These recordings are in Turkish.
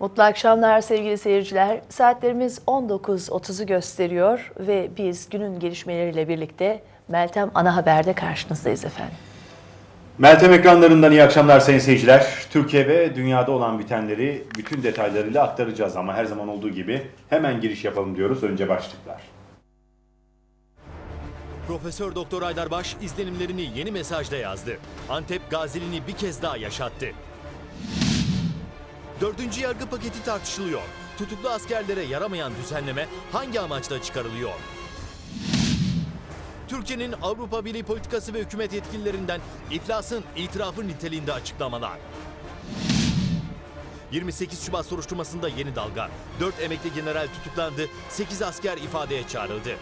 Mutlu akşamlar sevgili seyirciler. Saatlerimiz 19.30'u gösteriyor ve biz günün gelişmeleriyle birlikte Meltem Ana Haber'de karşınızdayız efendim. Meltem ekranlarından iyi akşamlar sayın seyirciler. Türkiye ve dünyada olan bitenleri bütün detaylarıyla aktaracağız ama her zaman olduğu gibi hemen giriş yapalım diyoruz. Önce başlıklar. Profesör Doktor Aydarbaş izlenimlerini yeni mesajda yazdı. Antep Gazili'ni bir kez daha yaşattı. Dördüncü yargı paketi tartışılıyor. Tutuklu askerlere yaramayan düzenleme hangi amaçla çıkarılıyor? Türkiye'nin Avrupa Birliği politikası ve hükümet yetkililerinden iflasın itirafı niteliğinde açıklamalar. 28 Şubat soruşturmasında yeni dalga. 4 emekli general tutuklandı, 8 asker ifadeye çağrıldı.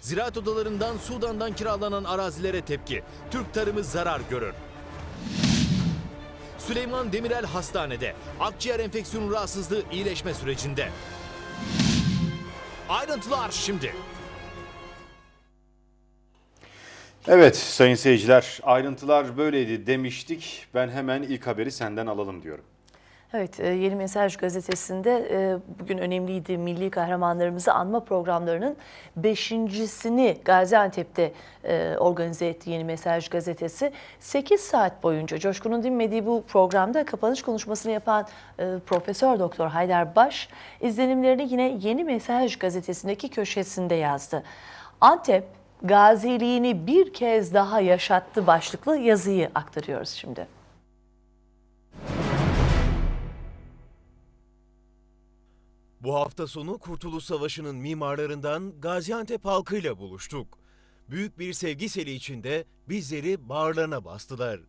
Ziraat odalarından Sudan'dan kiralanan arazilere tepki. Türk tarımı zarar görür. Süleyman Demirel hastanede. Akciğer enfeksiyonu rahatsızlığı iyileşme sürecinde. Ayrıntılar şimdi. Evet sayın seyirciler ayrıntılar böyleydi demiştik. Ben hemen ilk haberi senden alalım diyorum. Evet, e, Yeni Mesaj gazetesinde e, bugün önemliydi milli kahramanlarımızı anma programlarının beşincisini Gaziantep'te e, organize etti Yeni Mesaj gazetesi. 8 saat boyunca Coşkun'un dinmediği bu programda kapanış konuşmasını yapan Profesör Doktor Haydar Baş izlenimlerini yine Yeni Mesaj gazetesindeki köşesinde yazdı. Antep gaziliğini bir kez daha yaşattı başlıklı yazıyı aktarıyoruz şimdi. Bu hafta sonu Kurtuluş Savaşı'nın mimarlarından Gaziantep halkıyla buluştuk. Büyük bir sevgi seli içinde bizleri bağırlarına bastılar.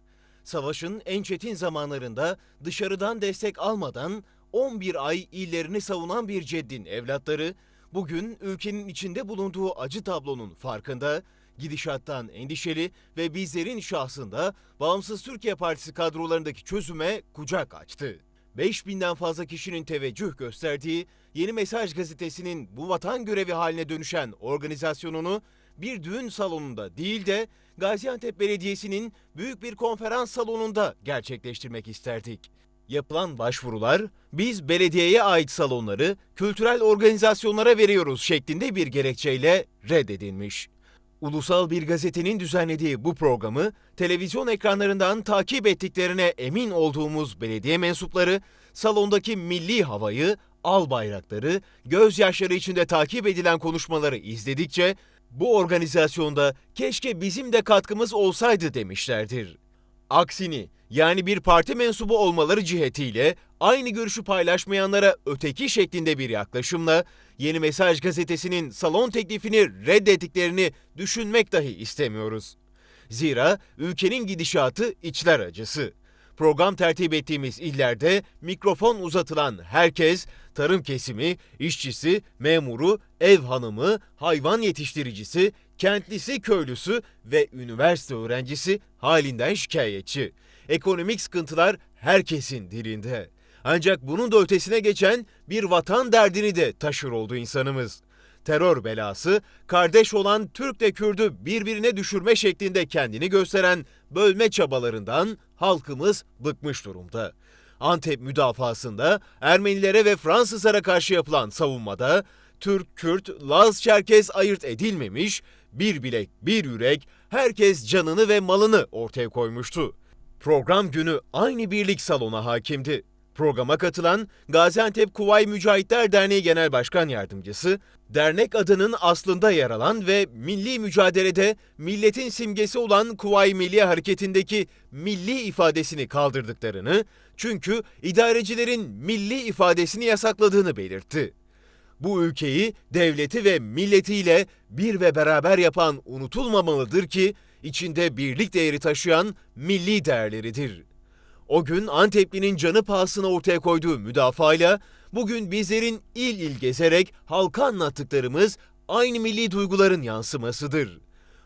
Savaşın en çetin zamanlarında dışarıdan destek almadan 11 ay illerini savunan bir ceddin evlatları bugün ülkenin içinde bulunduğu acı tablonun farkında, gidişattan endişeli ve bizlerin şahsında Bağımsız Türkiye Partisi kadrolarındaki çözüme kucak açtı. 5000'den fazla kişinin teveccüh gösterdiği Yeni Mesaj gazetesinin bu vatan görevi haline dönüşen organizasyonunu bir düğün salonunda değil de Gaziantep Belediyesi'nin büyük bir konferans salonunda gerçekleştirmek isterdik. Yapılan başvurular biz belediyeye ait salonları kültürel organizasyonlara veriyoruz şeklinde bir gerekçeyle reddedilmiş. Ulusal bir gazetenin düzenlediği bu programı televizyon ekranlarından takip ettiklerine emin olduğumuz belediye mensupları salondaki milli havayı, al bayrakları, gözyaşları içinde takip edilen konuşmaları izledikçe bu organizasyonda keşke bizim de katkımız olsaydı demişlerdir. Aksini yani bir parti mensubu olmaları cihetiyle aynı görüşü paylaşmayanlara öteki şeklinde bir yaklaşımla Yeni Mesaj gazetesinin salon teklifini reddettiklerini düşünmek dahi istemiyoruz. Zira ülkenin gidişatı içler acısı. Program tertip ettiğimiz illerde mikrofon uzatılan herkes tarım kesimi, işçisi, memuru, ev hanımı, hayvan yetiştiricisi, kentlisi, köylüsü ve üniversite öğrencisi halinden şikayetçi. Ekonomik sıkıntılar herkesin dilinde. Ancak bunun da ötesine geçen bir vatan derdini de taşır oldu insanımız. Terör belası, kardeş olan Türk'le Kürd'ü birbirine düşürme şeklinde kendini gösteren bölme çabalarından halkımız bıkmış durumda. Antep müdafasında Ermenilere ve Fransızlara karşı yapılan savunmada Türk, Kürt, Laz, Çerkez ayırt edilmemiş, bir bilek, bir yürek, herkes canını ve malını ortaya koymuştu. Program günü aynı birlik salona hakimdi. Programa katılan Gaziantep Kuvay Mücahitler Derneği Genel Başkan Yardımcısı, dernek adının aslında yer alan ve milli mücadelede milletin simgesi olan Kuvay Milli Hareketi'ndeki milli ifadesini kaldırdıklarını, çünkü idarecilerin milli ifadesini yasakladığını belirtti. Bu ülkeyi, devleti ve milletiyle bir ve beraber yapan unutulmamalıdır ki, içinde birlik değeri taşıyan milli değerleridir. O gün Antepli'nin canı pahasına ortaya koyduğu müdafayla bugün bizlerin il il gezerek halka anlattıklarımız aynı milli duyguların yansımasıdır.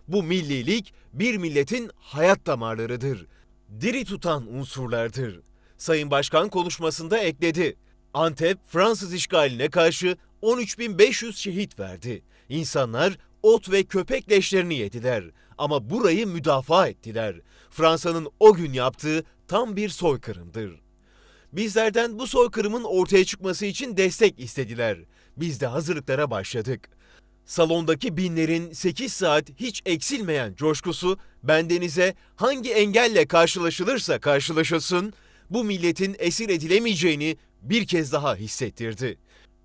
Bu millilik bir milletin hayat damarlarıdır. Diri tutan unsurlardır. Sayın Başkan konuşmasında ekledi. Antep Fransız işgaline karşı 13.500 şehit verdi. İnsanlar ot ve köpek leşlerini yediler ama burayı müdafaa ettiler. Fransa'nın o gün yaptığı tam bir soykırımdır. Bizlerden bu soykırımın ortaya çıkması için destek istediler. Biz de hazırlıklara başladık. Salondaki binlerin 8 saat hiç eksilmeyen coşkusu bendenize hangi engelle karşılaşılırsa karşılaşılsın bu milletin esir edilemeyeceğini bir kez daha hissettirdi.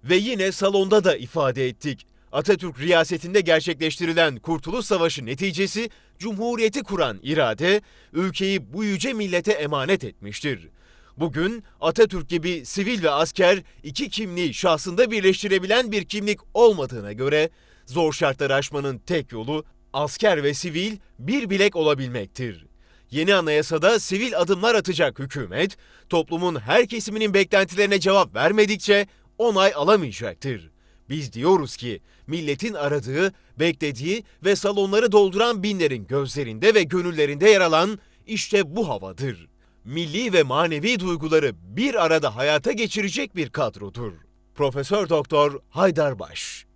Ve yine salonda da ifade ettik. Atatürk riyasetinde gerçekleştirilen Kurtuluş Savaşı neticesi Cumhuriyeti kuran irade ülkeyi bu yüce millete emanet etmiştir. Bugün Atatürk gibi sivil ve asker iki kimliği şahsında birleştirebilen bir kimlik olmadığına göre zor şartları aşmanın tek yolu asker ve sivil bir bilek olabilmektir. Yeni anayasada sivil adımlar atacak hükümet, toplumun her kesiminin beklentilerine cevap vermedikçe onay alamayacaktır. Biz diyoruz ki milletin aradığı, beklediği ve salonları dolduran binlerin gözlerinde ve gönüllerinde yer alan işte bu havadır. Milli ve manevi duyguları bir arada hayata geçirecek bir kadrodur. Profesör Doktor Haydar Baş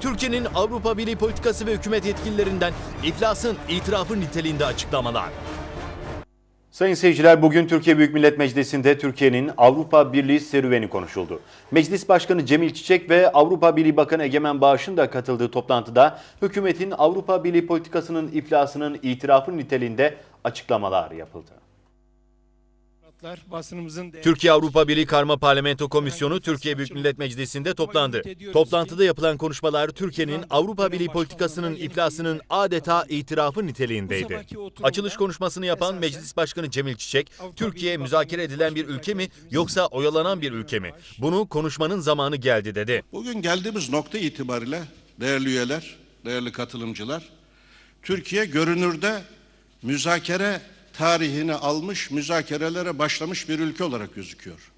Türkiye'nin Avrupa Birliği politikası ve hükümet yetkililerinden iflasın itirafı niteliğinde açıklamalar. Sayın seyirciler bugün Türkiye Büyük Millet Meclisi'nde Türkiye'nin Avrupa Birliği serüveni konuşuldu. Meclis Başkanı Cemil Çiçek ve Avrupa Birliği Bakanı Egemen Bağış'ın da katıldığı toplantıda hükümetin Avrupa Birliği politikasının iflasının itirafı niteliğinde açıklamalar yapıldı. Basınımızın Türkiye Avrupa Birliği Karma Parlamento Komisyonu Türkiye Büyük Millet Meclisi'nde toplandı. Toplantıda yapılan konuşmalar Türkiye'nin Avrupa Birliği politikasının iflasının adeta itirafı niteliğindeydi. Açılış konuşmasını yapan Meclis Başkanı Cemil Çiçek, Türkiye müzakere edilen bir ülke mi yoksa oyalanan bir ülke mi? Bunu konuşmanın zamanı geldi dedi. Bugün geldiğimiz nokta itibariyle değerli üyeler, değerli katılımcılar, Türkiye görünürde müzakere tarihini almış, müzakerelere başlamış bir ülke olarak gözüküyor.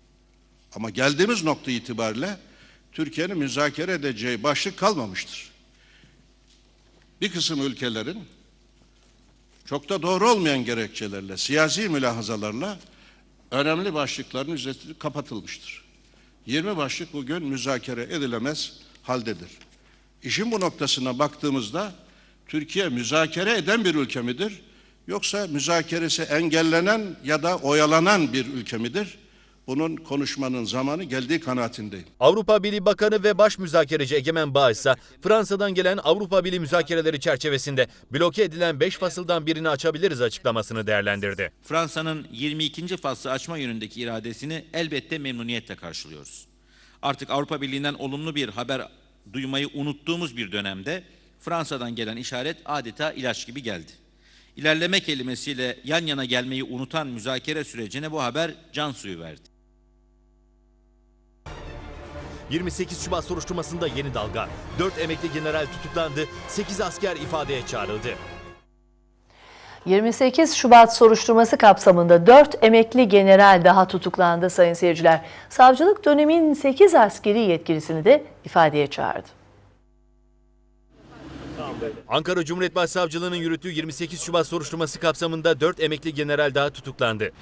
Ama geldiğimiz nokta itibariyle Türkiye'nin müzakere edeceği başlık kalmamıştır. Bir kısım ülkelerin çok da doğru olmayan gerekçelerle, siyasi mülahazalarla önemli başlıkların üzeri kapatılmıştır. 20 başlık bugün müzakere edilemez haldedir. İşin bu noktasına baktığımızda Türkiye müzakere eden bir ülke midir? Yoksa müzakeresi engellenen ya da oyalanan bir ülke midir? Bunun konuşmanın zamanı geldiği kanaatindeyim. Avrupa Birliği Bakanı ve Baş Müzakereci Egemen Bağ ise Fransa'dan gelen Avrupa Birliği müzakereleri çerçevesinde bloke edilen 5 fasıldan birini açabiliriz açıklamasını değerlendirdi. Fransa'nın 22. faslı açma yönündeki iradesini elbette memnuniyetle karşılıyoruz. Artık Avrupa Birliği'nden olumlu bir haber duymayı unuttuğumuz bir dönemde Fransa'dan gelen işaret adeta ilaç gibi geldi. İlerleme kelimesiyle yan yana gelmeyi unutan müzakere sürecine bu haber can suyu verdi. 28 Şubat soruşturmasında yeni dalga. 4 emekli general tutuklandı, 8 asker ifadeye çağrıldı. 28 Şubat soruşturması kapsamında 4 emekli general daha tutuklandı sayın seyirciler. Savcılık dönemin 8 askeri yetkilisini de ifadeye çağırdı. Ankara Cumhuriyet Başsavcılığı'nın yürüttüğü 28 Şubat soruşturması kapsamında 4 emekli general daha tutuklandı.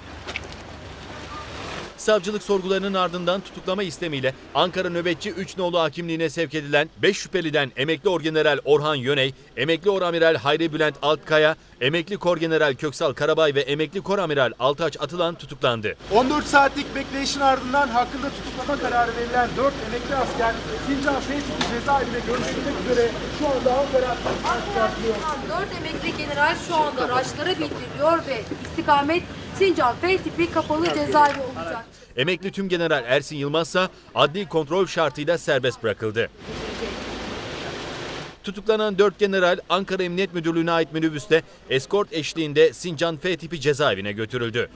Savcılık sorgularının ardından tutuklama istemiyle Ankara Nöbetçi 3 nolu hakimliğine sevk edilen 5 şüpheliden emekli orgeneral Orhan Yöney, emekli oramiral Hayri Bülent Altkaya, emekli korgeneral Köksal Karabay ve emekli koramiral Altaç Atılan tutuklandı. 14 saatlik bekleyişin ardından hakkında tutuklama kararı verilen 4 emekli asker Sincan Feyzli cezaevinde görüşülmek üzere şu anda Ankara çıkartılıyor. 4 emekli general şu anda araçlara bildiriliyor ve istikamet Sincan F tipi kapalı cezaevi olacak. Emekli tüm general Ersin Yılmaz ise adli kontrol şartıyla serbest bırakıldı. Tutuklanan 4 general Ankara Emniyet Müdürlüğü'ne ait minibüste eskort eşliğinde Sincan F tipi cezaevine götürüldü.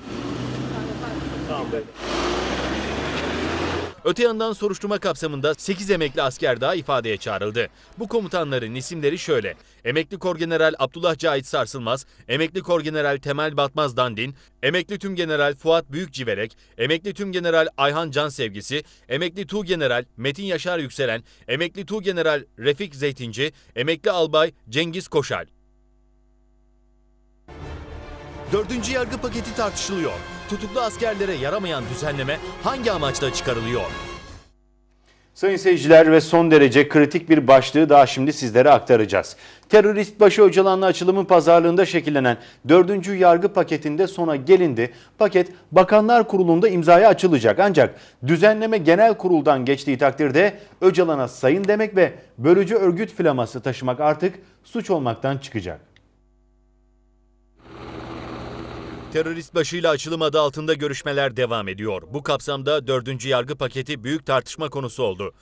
Öte yandan soruşturma kapsamında 8 emekli asker daha ifadeye çağrıldı. Bu komutanların isimleri şöyle. Emekli Korgeneral Abdullah Cahit Sarsılmaz, Emekli Korgeneral Temel Batmaz Dandin, Emekli Tümgeneral Fuat Büyükciverek, Emekli Tümgeneral Ayhan Can Sevgisi, Emekli Tuğgeneral Metin Yaşar Yükselen, Emekli Tuğgeneral Refik Zeytinci, Emekli Albay Cengiz Koşal. Dördüncü yargı paketi tartışılıyor. Tutuklu askerlere yaramayan düzenleme hangi amaçla çıkarılıyor? Sayın seyirciler ve son derece kritik bir başlığı daha şimdi sizlere aktaracağız. Terörist başı Öcalan'la açılımın pazarlığında şekillenen 4. yargı paketinde sona gelindi. Paket Bakanlar Kurulu'nda imzaya açılacak ancak düzenleme genel kuruldan geçtiği takdirde Öcalan'a sayın demek ve bölücü örgüt flaması taşımak artık suç olmaktan çıkacak. Terörist başıyla açılım adı altında görüşmeler devam ediyor. Bu kapsamda 4. yargı paketi büyük tartışma konusu oldu.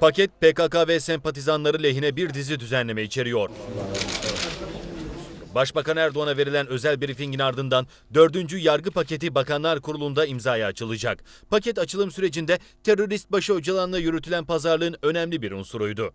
Paket PKK ve sempatizanları lehine bir dizi düzenleme içeriyor. Başbakan Erdoğan'a verilen özel briefingin ardından 4. yargı paketi Bakanlar Kurulu'nda imzaya açılacak. Paket açılım sürecinde terörist başı Öcalan'la yürütülen pazarlığın önemli bir unsuruydu.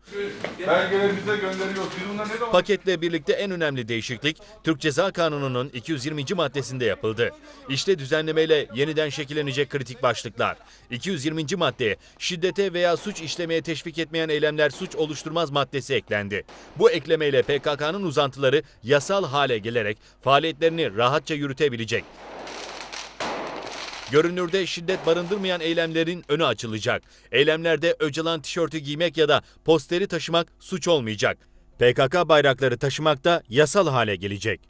Belgeleri bize gönderiyor. Biz bunlar ne zaman Paketle birlikte en önemli değişiklik Türk Ceza Kanunu'nun 220. maddesinde yapıldı. İşte düzenlemeyle yeniden şekillenecek kritik başlıklar. 220. maddeye şiddete veya suç işlemeye teşvik etmeyen eylemler suç oluşturmaz maddesi eklendi. Bu eklemeyle PKK'nın uzantıları yasal hale gelerek faaliyetlerini rahatça yürütebilecek. Görünürde şiddet barındırmayan eylemlerin önü açılacak. Eylemlerde Öcalan tişörtü giymek ya da posteri taşımak suç olmayacak. PKK bayrakları taşımak da yasal hale gelecek.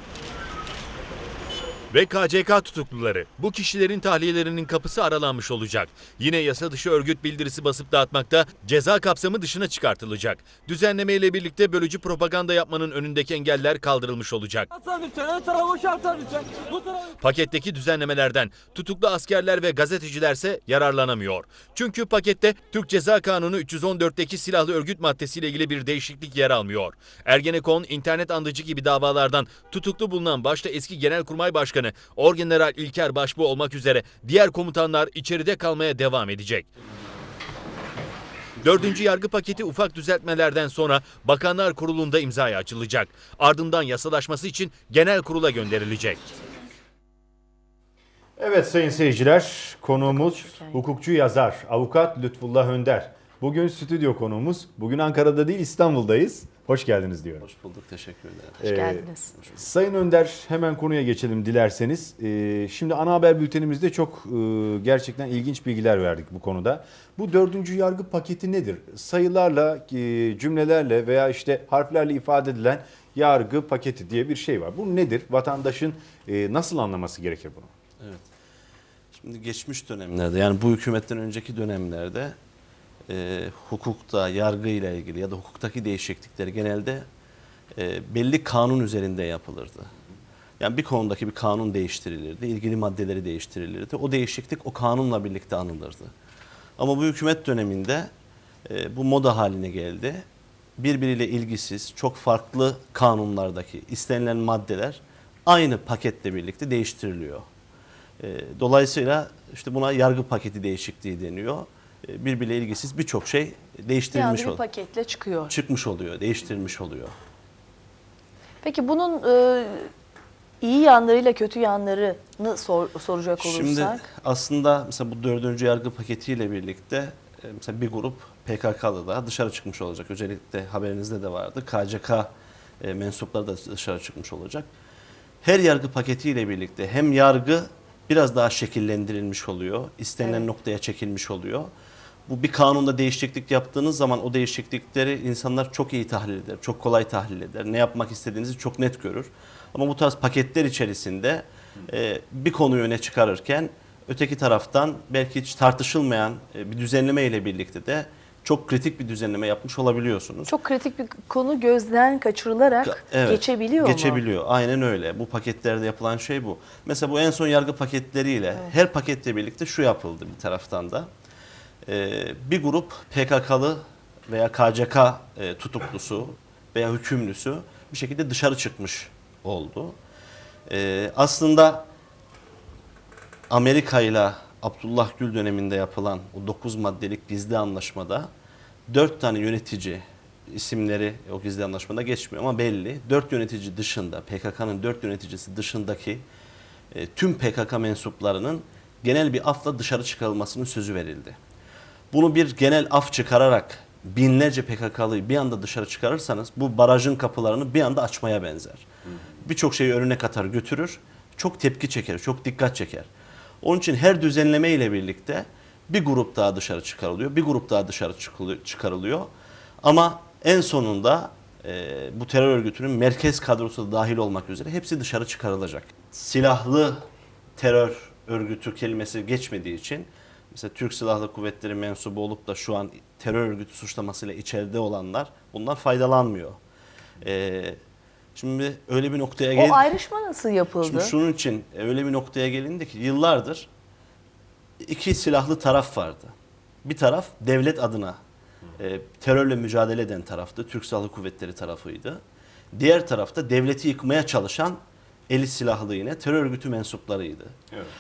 Ve KCK tutukluları. Bu kişilerin tahliyelerinin kapısı aralanmış olacak. Yine yasa dışı örgüt bildirisi basıp dağıtmakta ceza kapsamı dışına çıkartılacak. Düzenleme ile birlikte bölücü propaganda yapmanın önündeki engeller kaldırılmış olacak. Paketteki düzenlemelerden tutuklu askerler ve gazetecilerse yararlanamıyor. Çünkü pakette Türk Ceza Kanunu 314'teki silahlı örgüt maddesiyle ilgili bir değişiklik yer almıyor. Ergenekon, internet andıcı gibi davalardan tutuklu bulunan başta eski Genelkurmay Başkanı Orgeneral İlker Başbuğ olmak üzere diğer komutanlar içeride kalmaya devam edecek. Dördüncü yargı paketi ufak düzeltmelerden sonra Bakanlar Kurulu'nda imzaya açılacak. Ardından yasalaşması için genel kurula gönderilecek. Evet sayın seyirciler, konuğumuz hukukçu yazar, avukat Lütfullah Önder. Bugün stüdyo konuğumuz, bugün Ankara'da değil İstanbul'dayız. Hoş geldiniz diyorum. Hoş bulduk, teşekkür ederim. Hoş Ee, geldiniz. Sayın Önder hemen konuya geçelim dilerseniz. Ee, şimdi ana haber bültenimizde çok e, gerçekten ilginç bilgiler verdik bu konuda. Bu dördüncü yargı paketi nedir? Sayılarla, e, cümlelerle veya işte harflerle ifade edilen yargı paketi diye bir şey var. Bu nedir? Vatandaşın e, nasıl anlaması gerekir bunu? Şimdi geçmiş dönemlerde yani bu hükümetten önceki dönemlerde e, hukukta, yargıyla ilgili ya da hukuktaki değişiklikleri genelde e, belli kanun üzerinde yapılırdı. Yani bir konudaki bir kanun değiştirilirdi, ilgili maddeleri değiştirilirdi. O değişiklik o kanunla birlikte anılırdı. Ama bu hükümet döneminde e, bu moda haline geldi. Birbiriyle ilgisiz, çok farklı kanunlardaki istenilen maddeler aynı paketle birlikte değiştiriliyor. E, Dolayısıyla işte buna yargı paketi değişikliği deniyor. Birbiriyle ilgisiz birçok şey değiştirilmiş anda bir oluyor. paketle çıkıyor. Çıkmış oluyor, değiştirilmiş oluyor. Peki bunun e, iyi yanlarıyla kötü yanlarını sor- soracak olursak. Şimdi aslında mesela bu dördüncü yargı paketiyle birlikte e, mesela bir grup PKK'lı da dışarı çıkmış olacak. Özellikle haberinizde de vardı. KCK e, mensupları da dışarı çıkmış olacak. Her yargı paketiyle birlikte hem yargı biraz daha şekillendirilmiş oluyor. istenilen Evet. noktaya çekilmiş oluyor. Bu bir kanunda değişiklik yaptığınız zaman o değişiklikleri insanlar çok iyi tahlil eder, çok kolay tahlil eder. Ne yapmak istediğinizi çok net görür. Ama bu tarz paketler içerisinde e, bir konuyu öne çıkarırken öteki taraftan belki hiç tartışılmayan e, bir düzenleme ile birlikte de çok kritik bir düzenleme yapmış olabiliyorsunuz. Çok kritik bir konu gözden kaçırılarak Evet, geçebiliyor mu? Geçebiliyor. Aynen öyle. Bu paketlerde yapılan şey bu. Mesela bu en son yargı paketleriyle her paketle birlikte şu yapıldı bir taraftan da. Ee, bir grup PKK'lı veya KCK e, tutuklusu veya hükümlüsü bir şekilde dışarı çıkmış oldu. Ee, aslında Amerika ile Abdullah Gül döneminde yapılan o 9 maddelik gizli anlaşmada 4 tane yönetici isimleri o gizli anlaşmada geçmiyor ama belli. 4 yönetici dışında PKK'nın 4 yöneticisi dışındaki e, tüm PKK mensuplarının genel bir afla dışarı çıkarılmasının sözü verildi. Bunu bir genel af çıkararak binlerce PKK'lıyı bir anda dışarı çıkarırsanız bu barajın kapılarını bir anda açmaya benzer. Birçok şeyi önüne katar götürür. Çok tepki çeker, çok dikkat çeker. Onun için her düzenleme ile birlikte Bir grup daha dışarı çıkarılıyor, bir grup daha dışarı çıkarılıyor. Ama en sonunda e, bu terör örgütünün merkez kadrosu da dahil olmak üzere hepsi dışarı çıkarılacak. Silahlı terör örgütü kelimesi geçmediği için mesela Türk Silahlı Kuvvetleri mensubu olup da şu an terör örgütü suçlamasıyla içeride olanlar bunlar faydalanmıyor. E, şimdi öyle bir noktaya gel. O ayrışma nasıl yapıldı? Şimdi şunun için öyle bir noktaya gelindi ki yıllardır iki silahlı taraf vardı. Bir taraf devlet adına e, terörle mücadele eden taraftı. Türk Silahlı Kuvvetleri tarafıydı. Diğer tarafta devleti yıkmaya çalışan eli silahlı yine terör örgütü mensuplarıydı.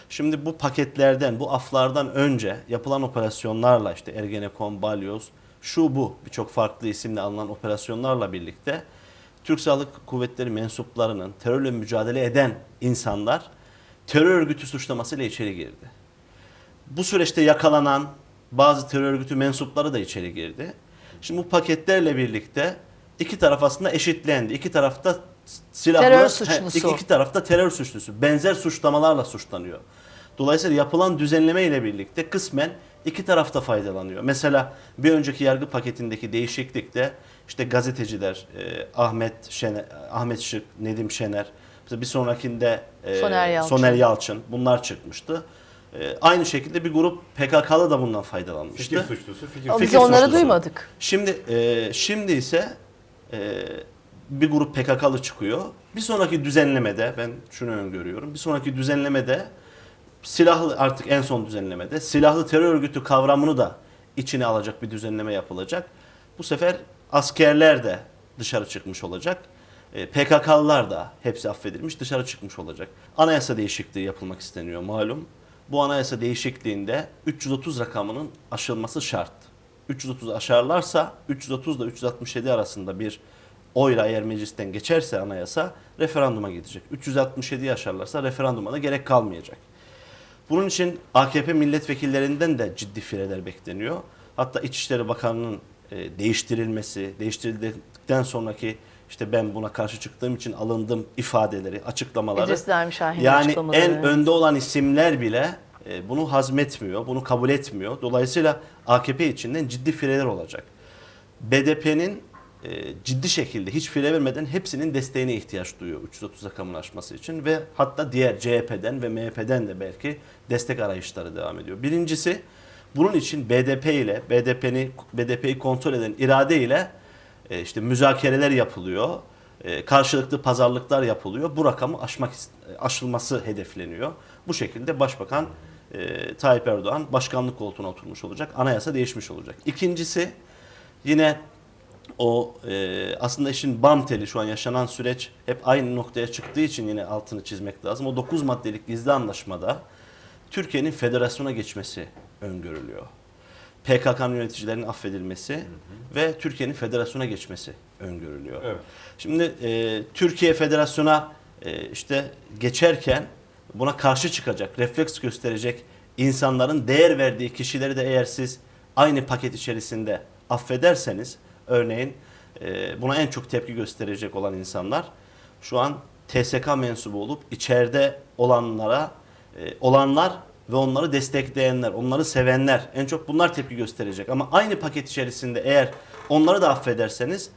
Şimdi bu paketlerden, bu aflardan önce yapılan operasyonlarla işte Ergenekon, Balyoz, şu bu birçok farklı isimle alınan operasyonlarla birlikte Türk Silahlı Kuvvetleri mensuplarının terörle mücadele eden insanlar terör örgütü suçlamasıyla içeri girdi. Bu süreçte yakalanan bazı terör örgütü mensupları da içeri girdi. Şimdi bu paketlerle birlikte iki taraf aslında eşitlendi. İki tarafta silahlı, Terör he, suçlusu. iki, iki tarafta terör suçlusu. Benzer suçlamalarla suçlanıyor. Dolayısıyla yapılan düzenleme ile birlikte kısmen iki tarafta faydalanıyor. Mesela bir önceki yargı paketindeki değişiklikte işte gazeteciler e, Ahmet Şener, Ahmet Şık, Nedim Şener, bir sonrakinde e, Soner Yalçın. Soner Yalçın bunlar çıkmıştı. E, aynı şekilde bir grup PKK'lı da bundan faydalanmıştı. Fikir suçlusu, fikir Ama biz fikir onları suçlusu. duymadık. Şimdi e, şimdi ise e, bir grup PKK'lı çıkıyor. Bir sonraki düzenlemede ben şunu öngörüyorum. Bir sonraki düzenlemede silahlı artık en son düzenlemede silahlı terör örgütü kavramını da içine alacak bir düzenleme yapılacak. Bu sefer askerler de dışarı çıkmış olacak. E, PKK'lılar da hepsi affedilmiş dışarı çıkmış olacak. Anayasa değişikliği yapılmak isteniyor malum. Bu anayasa değişikliğinde 330 rakamının aşılması şart. 330 aşarlarsa 330 ile 367 arasında bir oyla eğer meclisten geçerse anayasa referanduma gidecek. 367'yi aşarlarsa referanduma da gerek kalmayacak. Bunun için AKP milletvekillerinden de ciddi fireler bekleniyor. Hatta İçişleri Bakanı'nın e, değiştirilmesi, değiştirildikten sonraki işte ben buna karşı çıktığım için alındım ifadeleri, açıklamaları. İdris Nermi Şahin'in Yani en önde olan isimler bile e, bunu hazmetmiyor, bunu kabul etmiyor. Dolayısıyla AKP içinden ciddi fireler olacak. BDP'nin e, ciddi şekilde hiç fire vermeden hepsinin desteğine ihtiyaç duyuyor 330 rakamın aşması için ve hatta diğer CHP'den ve MHP'den de belki destek arayışları devam ediyor. Birincisi bunun için BDP ile BDP'ni BDP'yi kontrol eden irade ile e, işte müzakereler yapılıyor. E, karşılıklı pazarlıklar yapılıyor. Bu rakamı aşmak ist- aşılması hedefleniyor. Bu şekilde Başbakan e, Tayyip Erdoğan başkanlık koltuğuna oturmuş olacak. Anayasa değişmiş olacak. İkincisi yine o e, aslında işin bam teli şu an yaşanan süreç hep aynı noktaya çıktığı için yine altını çizmek lazım. O 9 maddelik gizli anlaşmada Türkiye'nin federasyona geçmesi öngörülüyor. PKK'nın yöneticilerinin affedilmesi ve Türkiye'nin federasyona geçmesi öngörülüyor. Evet. Şimdi e, Türkiye federasyona e, işte geçerken buna karşı çıkacak, refleks gösterecek insanların değer verdiği kişileri de eğer siz aynı paket içerisinde affederseniz örneğin e, buna en çok tepki gösterecek olan insanlar şu an TSK mensubu olup içeride olanlara e, olanlar ve onları destekleyenler, onları sevenler en çok bunlar tepki gösterecek. Ama aynı paket içerisinde eğer onları da affederseniz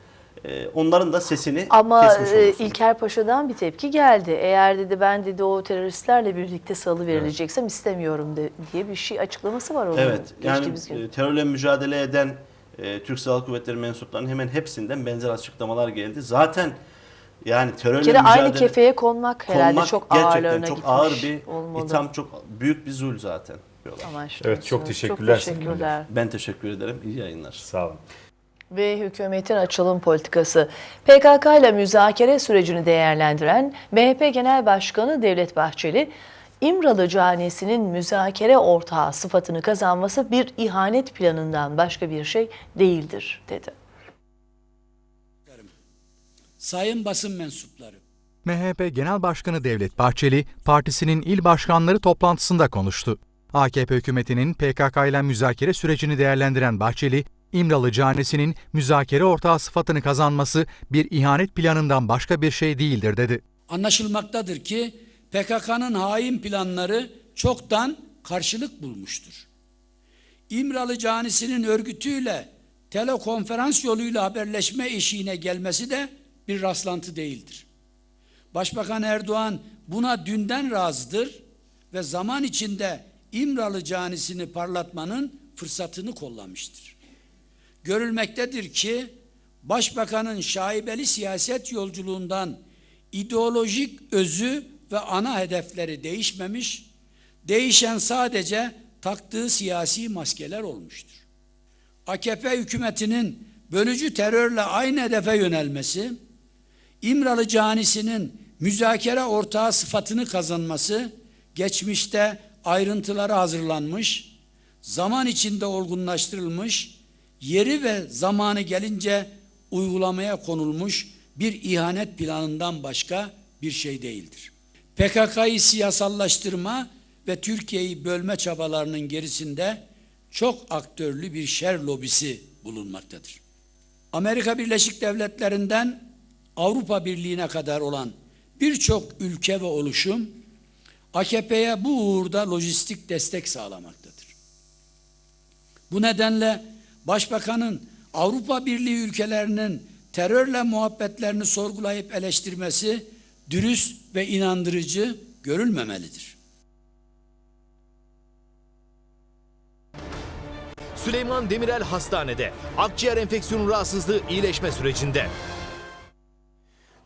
e, onların da sesini Ama kesmiş e, olursunuz. İlker Paşa'dan bir tepki geldi. Eğer dedi ben dedi o teröristlerle birlikte salı verileceksem istemiyorum de, diye bir şey açıklaması var onun. Evet. Yani geçtiğimiz gün. e, terörle mücadele eden e, Türk Silahlı Kuvvetleri mensuplarının hemen hepsinden benzer açıklamalar geldi. Zaten yani terörle kere mücadele aynı kefeye konmak herhalde konmak çok gerçekten ağırlarına çok ağır bir olmalı. itham, çok büyük bir zul zaten. diyorlar. Ama işte Evet, çok çok teşekkürler. teşekkürler. Ben teşekkür ederim. İyi yayınlar. Sağ olun. Ve hükümetin açılım politikası. PKK ile müzakere sürecini değerlendiren MHP Genel Başkanı Devlet Bahçeli, İmralı Canisi'nin müzakere ortağı sıfatını kazanması bir ihanet planından başka bir şey değildir dedi. Sayın basın mensupları. MHP Genel Başkanı Devlet Bahçeli, partisinin il başkanları toplantısında konuştu. AKP hükümetinin PKK ile müzakere sürecini değerlendiren Bahçeli, İmralı Canisi'nin müzakere ortağı sıfatını kazanması bir ihanet planından başka bir şey değildir dedi. Anlaşılmaktadır ki PKK'nın hain planları çoktan karşılık bulmuştur. İmralı canisinin örgütüyle telekonferans yoluyla haberleşme eşiğine gelmesi de bir rastlantı değildir. Başbakan Erdoğan buna dünden razıdır ve zaman içinde İmralı canisini parlatmanın fırsatını kollamıştır. Görülmektedir ki Başbakanın şaibeli siyaset yolculuğundan ideolojik özü ve ana hedefleri değişmemiş, değişen sadece taktığı siyasi maskeler olmuştur. AKP hükümetinin bölücü terörle aynı hedefe yönelmesi, İmralı canisinin müzakere ortağı sıfatını kazanması, geçmişte ayrıntıları hazırlanmış, zaman içinde olgunlaştırılmış, yeri ve zamanı gelince uygulamaya konulmuş bir ihanet planından başka bir şey değildir. PKK'yı siyasallaştırma ve Türkiye'yi bölme çabalarının gerisinde çok aktörlü bir şer lobisi bulunmaktadır. Amerika Birleşik Devletleri'nden Avrupa Birliği'ne kadar olan birçok ülke ve oluşum AKP'ye bu uğurda lojistik destek sağlamaktadır. Bu nedenle Başbakanın Avrupa Birliği ülkelerinin terörle muhabbetlerini sorgulayıp eleştirmesi dürüst ve inandırıcı görülmemelidir. Süleyman Demirel hastanede. Akciğer enfeksiyonu rahatsızlığı iyileşme sürecinde.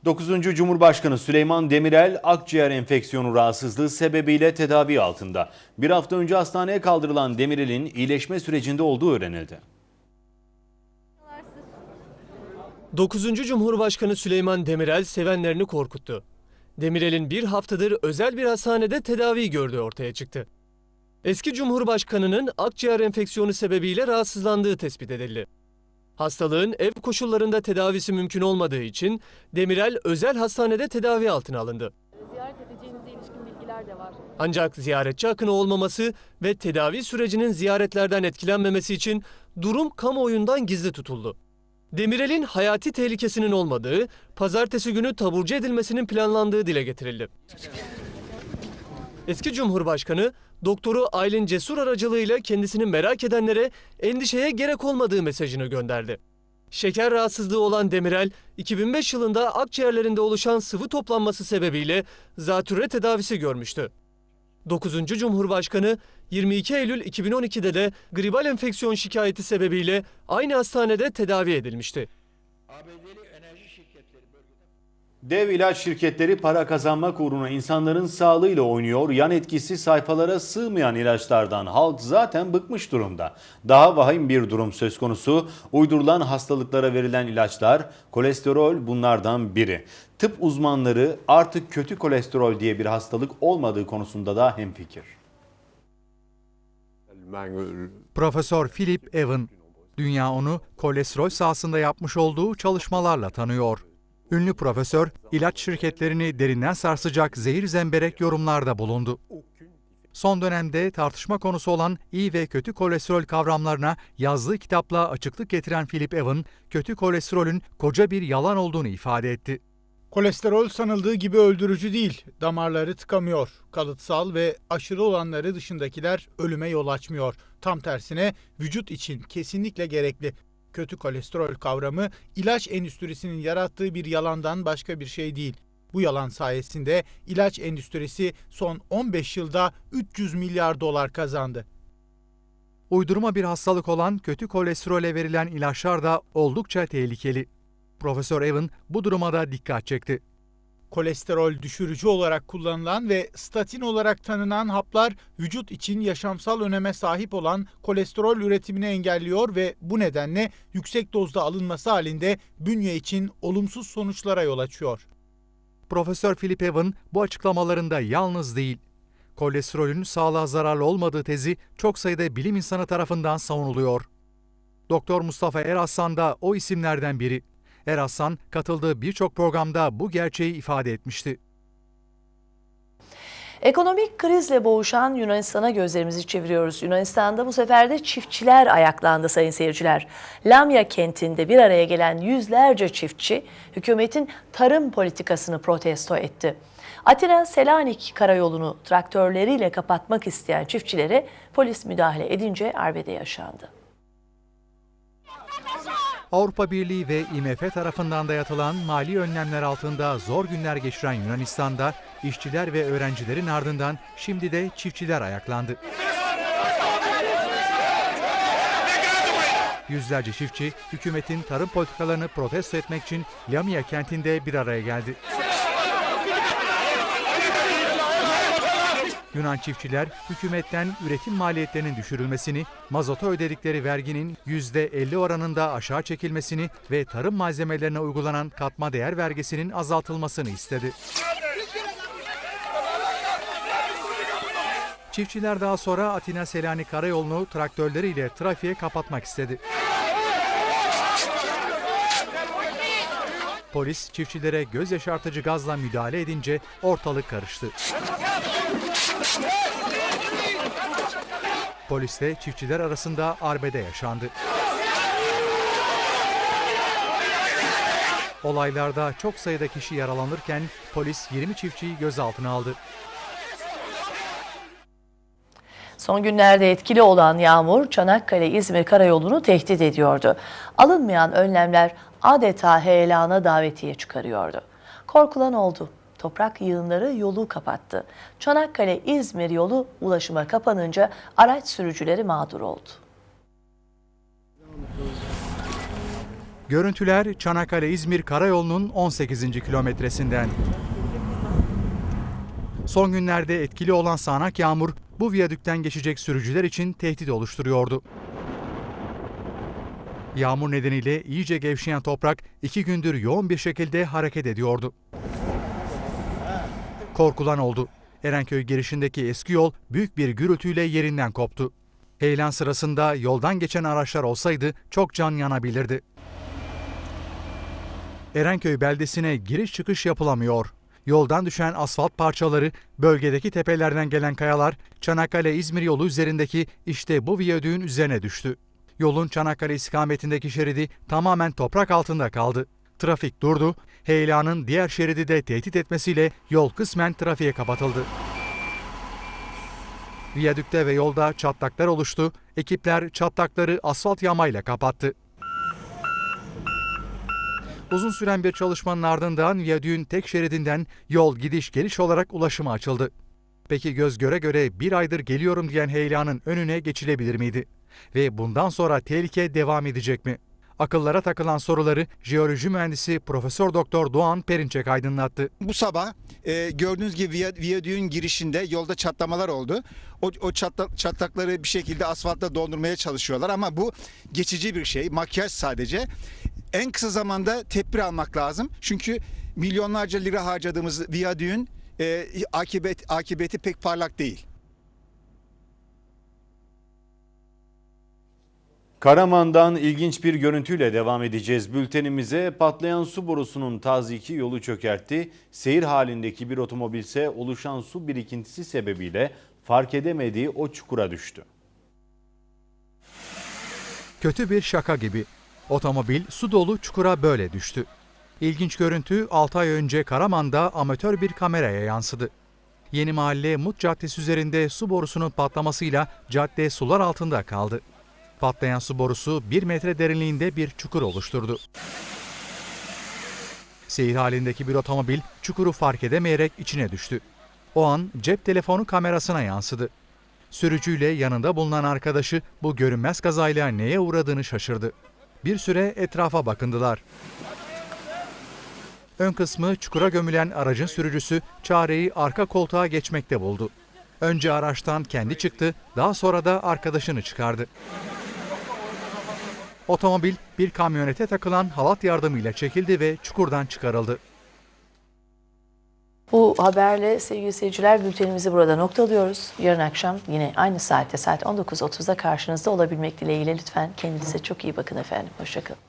9. Cumhurbaşkanı Süleyman Demirel akciğer enfeksiyonu rahatsızlığı sebebiyle tedavi altında. Bir hafta önce hastaneye kaldırılan Demirel'in iyileşme sürecinde olduğu öğrenildi. 9. Cumhurbaşkanı Süleyman Demirel sevenlerini korkuttu. Demirel'in bir haftadır özel bir hastanede tedavi gördüğü ortaya çıktı. Eski Cumhurbaşkanı'nın akciğer enfeksiyonu sebebiyle rahatsızlandığı tespit edildi. Hastalığın ev koşullarında tedavisi mümkün olmadığı için Demirel özel hastanede tedavi altına alındı. Ziyaret edeceğinize ilişkin bilgiler de var. Ancak ziyaretçi akını olmaması ve tedavi sürecinin ziyaretlerden etkilenmemesi için durum kamuoyundan gizli tutuldu. Demirel'in hayati tehlikesinin olmadığı, pazartesi günü taburcu edilmesinin planlandığı dile getirildi. Eski Cumhurbaşkanı, doktoru Aylin Cesur aracılığıyla kendisini merak edenlere endişeye gerek olmadığı mesajını gönderdi. Şeker rahatsızlığı olan Demirel, 2005 yılında akciğerlerinde oluşan sıvı toplanması sebebiyle zatürre tedavisi görmüştü. 9. Cumhurbaşkanı 22 Eylül 2012'de de gribal enfeksiyon şikayeti sebebiyle aynı hastanede tedavi edilmişti. Dev ilaç şirketleri para kazanmak uğruna insanların sağlığıyla oynuyor. Yan etkisi sayfalara sığmayan ilaçlardan halk zaten bıkmış durumda. Daha vahim bir durum söz konusu. Uydurulan hastalıklara verilen ilaçlar, kolesterol bunlardan biri. Tıp uzmanları artık kötü kolesterol diye bir hastalık olmadığı konusunda da hemfikir. Profesör Philip Evan, dünya onu kolesterol sahasında yapmış olduğu çalışmalarla tanıyor. Ünlü profesör, ilaç şirketlerini derinden sarsacak zehir zemberek yorumlarda bulundu. Son dönemde tartışma konusu olan iyi ve kötü kolesterol kavramlarına yazdığı kitapla açıklık getiren Philip Evan, kötü kolesterolün koca bir yalan olduğunu ifade etti. Kolesterol sanıldığı gibi öldürücü değil. Damarları tıkamıyor. Kalıtsal ve aşırı olanları dışındakiler ölüme yol açmıyor. Tam tersine vücut için kesinlikle gerekli. Kötü kolesterol kavramı ilaç endüstrisinin yarattığı bir yalandan başka bir şey değil. Bu yalan sayesinde ilaç endüstrisi son 15 yılda 300 milyar dolar kazandı. Uydurma bir hastalık olan kötü kolesterole verilen ilaçlar da oldukça tehlikeli. Profesör Evan bu duruma da dikkat çekti. Kolesterol düşürücü olarak kullanılan ve statin olarak tanınan haplar vücut için yaşamsal öneme sahip olan kolesterol üretimini engelliyor ve bu nedenle yüksek dozda alınması halinde bünye için olumsuz sonuçlara yol açıyor. Profesör Philip Evan bu açıklamalarında yalnız değil. Kolesterolün sağlığa zararlı olmadığı tezi çok sayıda bilim insanı tarafından savunuluyor. Doktor Mustafa Eraslan da o isimlerden biri. Eraslan katıldığı birçok programda bu gerçeği ifade etmişti. Ekonomik krizle boğuşan Yunanistan'a gözlerimizi çeviriyoruz. Yunanistan'da bu sefer de çiftçiler ayaklandı sayın seyirciler. Lamya kentinde bir araya gelen yüzlerce çiftçi hükümetin tarım politikasını protesto etti. Atina Selanik karayolunu traktörleriyle kapatmak isteyen çiftçilere polis müdahale edince arbede yaşandı. Avrupa Birliği ve IMF tarafından dayatılan mali önlemler altında zor günler geçiren Yunanistan'da işçiler ve öğrencilerin ardından şimdi de çiftçiler ayaklandı. Yüzlerce çiftçi hükümetin tarım politikalarını protesto etmek için Lamia kentinde bir araya geldi. Yunan çiftçiler hükümetten üretim maliyetlerinin düşürülmesini, mazota ödedikleri verginin %50 oranında aşağı çekilmesini ve tarım malzemelerine uygulanan katma değer vergisinin azaltılmasını istedi. Çiftçiler daha sonra Atina Selanik karayolunu traktörleriyle trafiğe kapatmak istedi. Polis çiftçilere göz yaşartıcı gazla müdahale edince ortalık karıştı. Polisle çiftçiler arasında arbede yaşandı. Olaylarda çok sayıda kişi yaralanırken polis 20 çiftçiyi gözaltına aldı. Son günlerde etkili olan yağmur Çanakkale-İzmir karayolunu tehdit ediyordu. Alınmayan önlemler adeta heyelana davetiye çıkarıyordu. Korkulan oldu. Toprak yığınları yolu kapattı. Çanakkale-İzmir yolu ulaşıma kapanınca araç sürücüleri mağdur oldu. Görüntüler Çanakkale-İzmir karayolunun 18. kilometresinden. Son günlerde etkili olan sağanak yağmur bu viyadükten geçecek sürücüler için tehdit oluşturuyordu. Yağmur nedeniyle iyice gevşeyen toprak iki gündür yoğun bir şekilde hareket ediyordu. Korkulan oldu. Erenköy girişindeki eski yol büyük bir gürültüyle yerinden koptu. Heyelan sırasında yoldan geçen araçlar olsaydı çok can yanabilirdi. Erenköy beldesine giriş çıkış yapılamıyor. Yoldan düşen asfalt parçaları, bölgedeki tepelerden gelen kayalar Çanakkale-İzmir yolu üzerindeki işte bu viyadüğün üzerine düştü. Yolun Çanakkale istikametindeki şeridi tamamen toprak altında kaldı. Trafik durdu, heyelanın diğer şeridi de tehdit etmesiyle yol kısmen trafiğe kapatıldı. Viyadükte ve yolda çatlaklar oluştu, ekipler çatlakları asfalt yamayla kapattı. Uzun süren bir çalışmanın ardından viyadüğün tek şeridinden yol gidiş geliş olarak ulaşıma açıldı. Peki göz göre göre bir aydır geliyorum diyen heyelanın önüne geçilebilir miydi? Ve bundan sonra tehlike devam edecek mi? Akıllara takılan soruları jeoloji mühendisi Profesör Doktor Doğan Perinçek aydınlattı. Bu sabah e, gördüğünüz gibi viya- viyadüğün girişinde yolda çatlamalar oldu. O, o çatla- çatlakları bir şekilde asfaltla dondurmaya çalışıyorlar ama bu geçici bir şey, makyaj sadece. En kısa zamanda tedbir almak lazım. Çünkü milyonlarca lira harcadığımız viyadüğün e, akibet, akibeti pek parlak değil. Karaman'dan ilginç bir görüntüyle devam edeceğiz. Bültenimize patlayan su borusunun taziki yolu çökertti. Seyir halindeki bir otomobilse oluşan su birikintisi sebebiyle fark edemediği o çukura düştü. Kötü bir şaka gibi. Otomobil su dolu çukura böyle düştü. İlginç görüntü 6 ay önce Karaman'da amatör bir kameraya yansıdı. Yeni Mahalle Mut Caddesi üzerinde su borusunun patlamasıyla cadde sular altında kaldı. Patlayan su borusu 1 metre derinliğinde bir çukur oluşturdu. Seyir halindeki bir otomobil çukuru fark edemeyerek içine düştü. O an cep telefonu kamerasına yansıdı. Sürücüyle yanında bulunan arkadaşı bu görünmez kazayla neye uğradığını şaşırdı. Bir süre etrafa bakındılar. Ön kısmı çukura gömülen aracın sürücüsü çareyi arka koltuğa geçmekte buldu. Önce araçtan kendi çıktı, daha sonra da arkadaşını çıkardı. Otomobil bir kamyonete takılan halat yardımıyla çekildi ve çukurdan çıkarıldı. Bu haberle sevgili seyirciler bültenimizi burada noktalıyoruz. Yarın akşam yine aynı saatte saat 19.30'da karşınızda olabilmek dileğiyle lütfen kendinize çok iyi bakın efendim. Hoşçakalın.